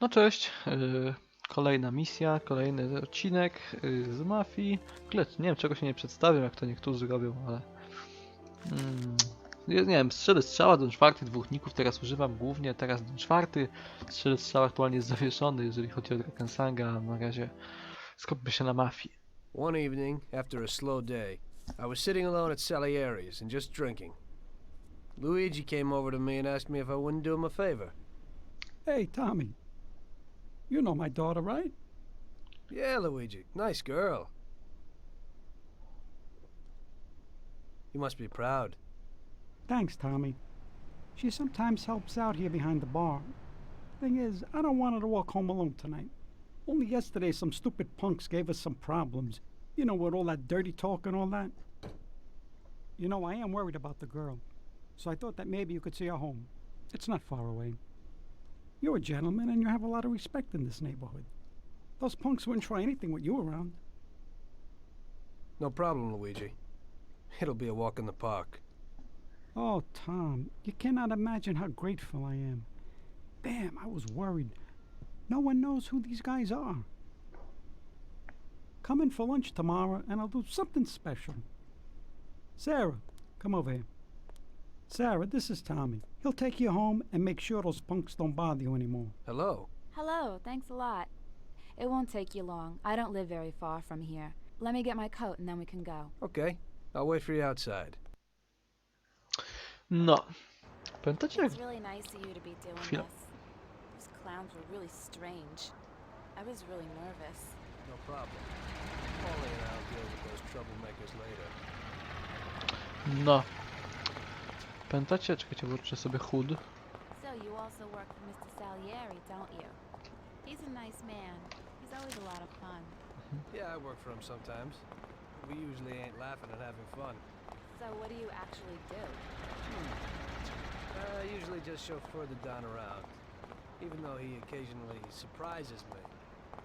No cześć, yy, kolejna misja, kolejny odcinek yy, z Mafii. W ogóle nie wiem czego się nie przedstawiam, jak to niektórzy robią, ale... Mm, nie, wiem, strzelę strzała do czwarty dwóch ników teraz używam głównie, teraz do czwarty. Strzelę strzała aktualnie jest zawieszony, jeżeli chodzi o Drakensanga, a na razie skupmy się na Mafii. One evening, after a slow day, I was sitting alone at Salieri's and just drinking. Luigi came over to me and asked me if I wouldn't do him a favor. Hey, Tommy. You know my daughter, right? Yeah, Luigi, nice girl. You must be proud. Thanks, Tommy. She sometimes helps out here behind the bar. Thing is, I don't want her to walk home alone tonight. Only yesterday, some stupid punks gave us some problems. You know, with all that dirty talk and all that. You know, I am worried about the girl. So I thought that maybe you could see her home. It's not far away. You're a gentleman and you have a lot of respect in this neighborhood. Those punks wouldn't try anything with you around. No problem, Luigi. It'll be a walk in the park. Oh, Tom, you cannot imagine how grateful I am. Damn, I was worried. No one knows who these guys are. Come in for lunch tomorrow and I'll do something special. Sarah, come over here. Sarah, this is Tommy. He'll take you home and make sure those punks don't bother you anymore. Hello. Hello, thanks a lot. It won't take you long. I don't live very far from here. Let me get my coat and then we can go. Okay, I'll wait for you outside. No. Pamiętacie jak It's really nice of you to be doing Chwila. this. Those clowns were really strange. I was really nervous. No problem. Paulie and I'll deal with those troublemakers later. No. Pamiętacie? Czekajcie, włączę sobie HUD. So you also work for Mr. Salieri, don't you? He's a nice man. He's always a lot of fun. Yeah, I work for him sometimes. We usually ain't laughing and having fun. So what do you actually do? Uh, I usually just chauffeur the Don around. Even though he occasionally surprises me.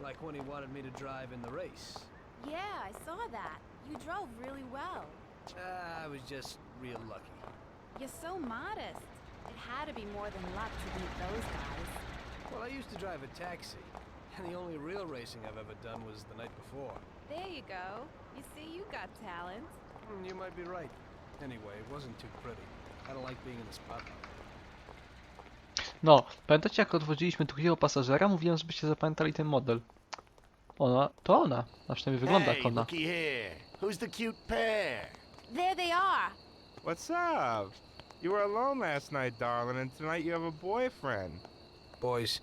Like when he wanted me to drive in the race. Yeah, I saw that. You drove really well. Uh, I was just real lucky. You're so modest. It had to be more than luck to beat those guys. Well, I used to drive a taxi. And the only real racing I've ever done was the night before. There you go. You see, you got talent. Hmm, you might be right. Anyway, it wasn't too pretty. I don't like being in the spotlight. No, pamiętacie jak odwodziliśmy drugiego pasażera? Mówiłem, żebyście zapamiętali ten model. Ona, to ona. A przynajmniej wygląda hey, jak ona. looky here. Who's the cute pair? There they are. What's up? You were alone last night, darling, and tonight you have a boyfriend. Boys,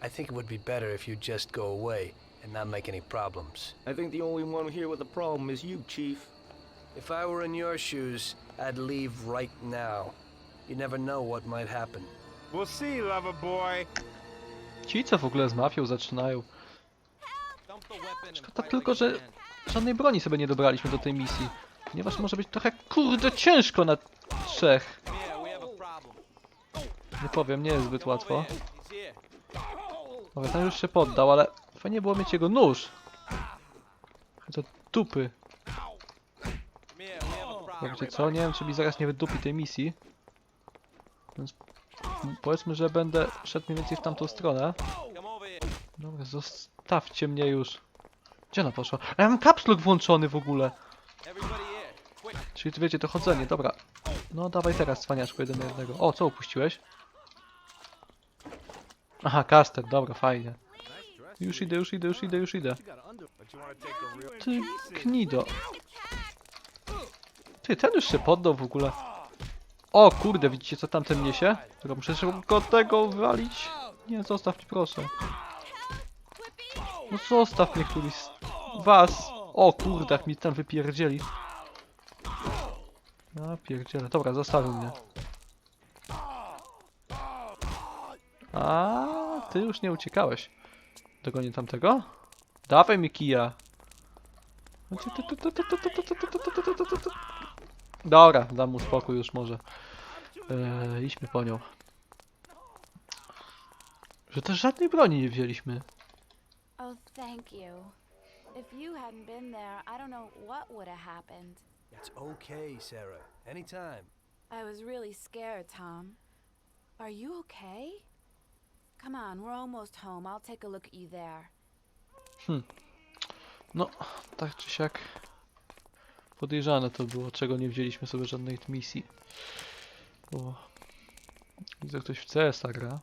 I think it would be better if you just go away and not make any problems. I think the only one here with a problem is you, Chief. If I were in your shoes, I'd leave right now. You never know what might happen. We'll see, lover boy. Ci co w ogóle z mafią zaczynają. Szkoda tylko, że żadnej broni sobie nie dobraliśmy do tej misji. Ponieważ może być trochę kurde ciężko na trzech. Nie powiem, nie jest zbyt łatwo. Dobra, ten już się poddał, ale fajnie było mieć jego nóż. To dupy. Wiecie co? Nie wiem, czy mi zaraz nie wydupi tej misji. Więc powiedzmy, że będę szedł mniej więcej w tamtą stronę. Dobra, zostawcie mnie już. Gdzie ona poszła? Ja mam kapslok włączony w ogóle. Czyli tu wiecie, to chodzenie, dobra. No dawaj teraz, cwaniaczku, jeden na jednego. O, co upuściłeś? Aha, kastet, dobra, fajnie. Już idę, już idę, już idę, już idę. Ty knido. Ty, ten już się poddał w ogóle. O kurde, widzicie co tamten niesie? Tylko muszę szybko tego wywalić. Nie, zostaw mnie proszę. No zostaw mnie któryś z was. O kurde, jak mi tam wypierdzieli. No pierdziele, dobra, zostawił mnie. A ty już nie uciekałeś. Dogonię tamtego? Dawaj mi kija. Dobra, dam mu spokój już może. Eee, idźmy po nią. Że też żadnej broni nie wzięliśmy. Oh, thank you. If you hadn't been there, I don't know what would have happened. It's okay, Sarah. Anytime. I was really scared, Tom. Are you okay? Come on, we're almost home. I'll take a look at you there. No, tak czy siak. Podejrzane to było, czego nie wzięliśmy sobie żadnej misji. Bo... Widzę, ktoś w CS-a gra.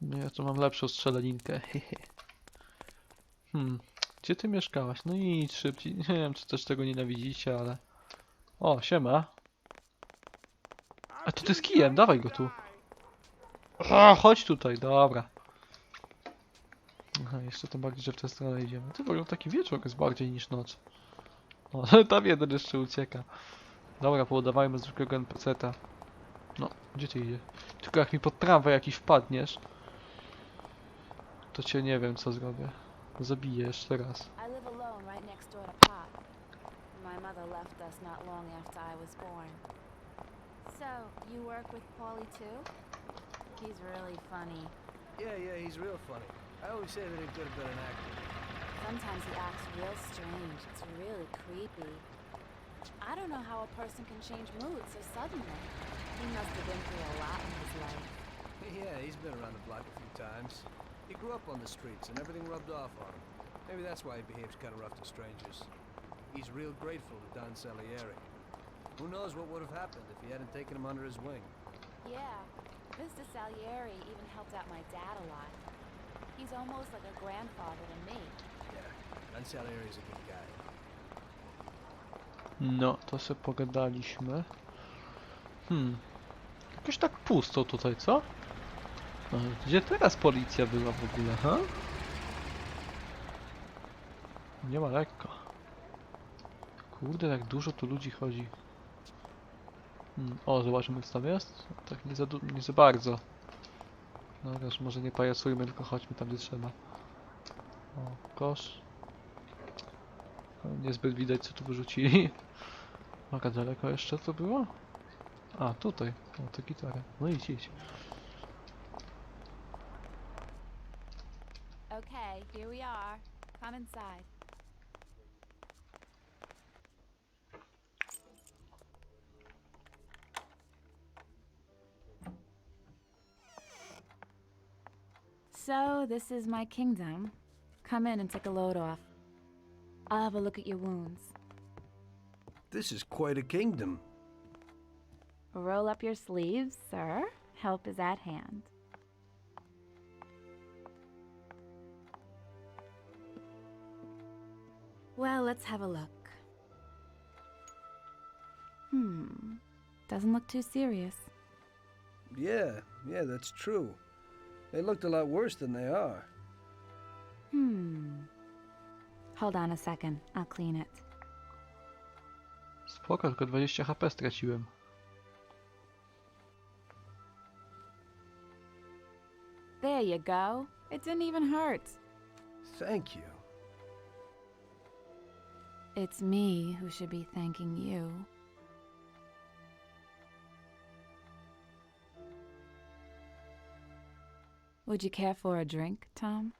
No ja tu mam lepszą strzelaninkę. hehe. hmm. Gdzie ty mieszkałaś? No i szybciej. Nie wiem, czy też tego nienawidzicie, ale... O, siema. A to ty z kijem, dawaj go tu. A, chodź tutaj, dobra. Aha, jeszcze tym bardziej, że w tę stronę idziemy. Ty w taki wieczór jest bardziej niż noc. O, tam jeden jeszcze ucieka. Dobra, poudawajmy zwykłego NPC-ta. No, gdzie ty idzie? Tylko jak mi pod tramwaj jakiś wpadniesz, to cię nie wiem co zrobię. Zabiję jeszcze raz. I live alone right next door to Pop. My mother left us not long after I was born. So, you work with Paulie too? He's really funny. Yeah, yeah, he's real funny. I always say that he could have been an actor. Sometimes he acts real strange. It's really creepy. I don't know how a person can change moods so suddenly. He must have been through a lot in his life. Yeah, he's been around the block a few times. He grew up on the streets and everything rubbed off on him. Maybe that's why he behaves kind of rough to strangers. He's real grateful to Don Salieri. Who knows what would have happened if he hadn't taken him under his wing. Yeah, Mr. Salieri even helped out my dad a lot. He's almost like a grandfather to me. Yeah, Don Salieri's a good guy. No, to sobie pogadaliśmy. Hmm. Jakoś tak pusto tutaj, co? No, Gdzie teraz policja była w ogóle, ha? Nie ma lekko. Kurde, jak dużo tu ludzi chodzi. Hmm. O, zobaczymy co tam jest. Tak nie za, nie za bardzo. No wiesz, może nie pajacujmy, tylko chodźmy tam gdzie trzeba. O, kosz. O, Niezbyt widać co tu wyrzucili. Maka daleko jeszcze to było? A, tutaj. O, to gitara. No idź, idź. Okay, here we are. Come inside. So, this is my kingdom. Come in and take a load off. I'll have a look at your wounds. This is quite a kingdom. Roll up your sleeves, sir. Help is at hand. Well, let's have a look. Hmm. Doesn't look too serious. Yeah, yeah, that's true. They looked a lot worse than they are. Hmm. Hold on a second. I'll clean it. Spoko, tylko 20 HP straciłem. There you go. It didn't even hurt. Thank you. It's me who should be thanking you. Would you care for a drink, Tom?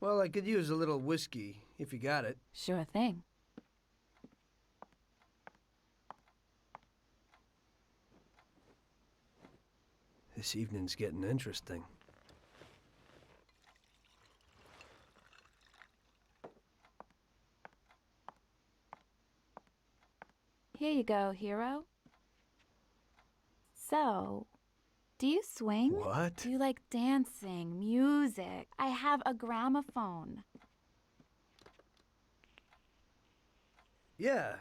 Well, I could use a little whiskey, if you got it. Sure thing. This evening's getting interesting. Here you go, hero. So, do you swing? What? Do you like dancing, music? I have a gramophone. Yeah,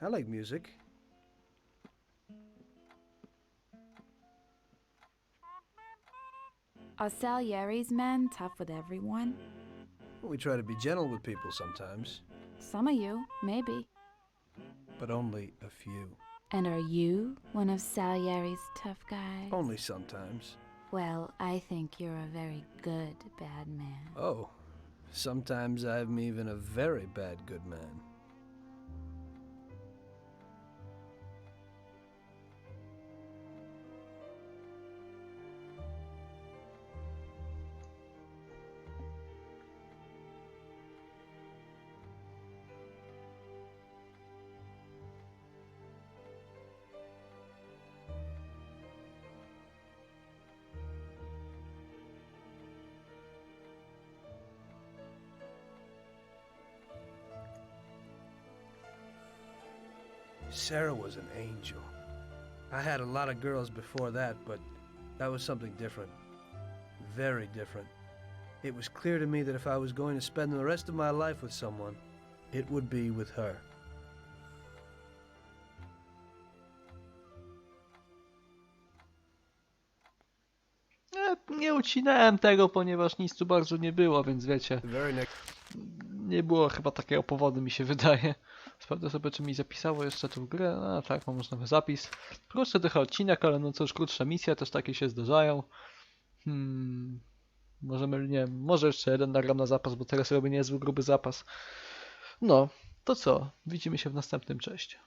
I like music. Are Salieri's men tough with everyone? We try to be gentle with people sometimes, Some of you, maybe. But only a few. And are you one of Salieri's tough guys? Only sometimes. Well, I think you're a very good bad man. Oh, sometimes I'm even a very bad good man. Sarah was an angel. I had a lot of girls before that, but that was something different. Very different. It was clear to me that if I was going to spend the rest of my life with someone, it would be with her. E, nie ucinałem tego, ponieważ nic tu bardzo nie było, więc wiecie, nie było chyba takiego powodu, mi się wydaje. Sprawdzę sobie, czy mi zapisało jeszcze tu w grę. A tak, mam już nowy zapis. Krótszy trochę odcinek, ale no cóż, krótsze misje też takie się zdarzają. Hmm. Możemy, nie może jeszcze jeden nagram na zapas, bo teraz robię niezły gruby zapas. No, to co? Widzimy się w następnym, cześć.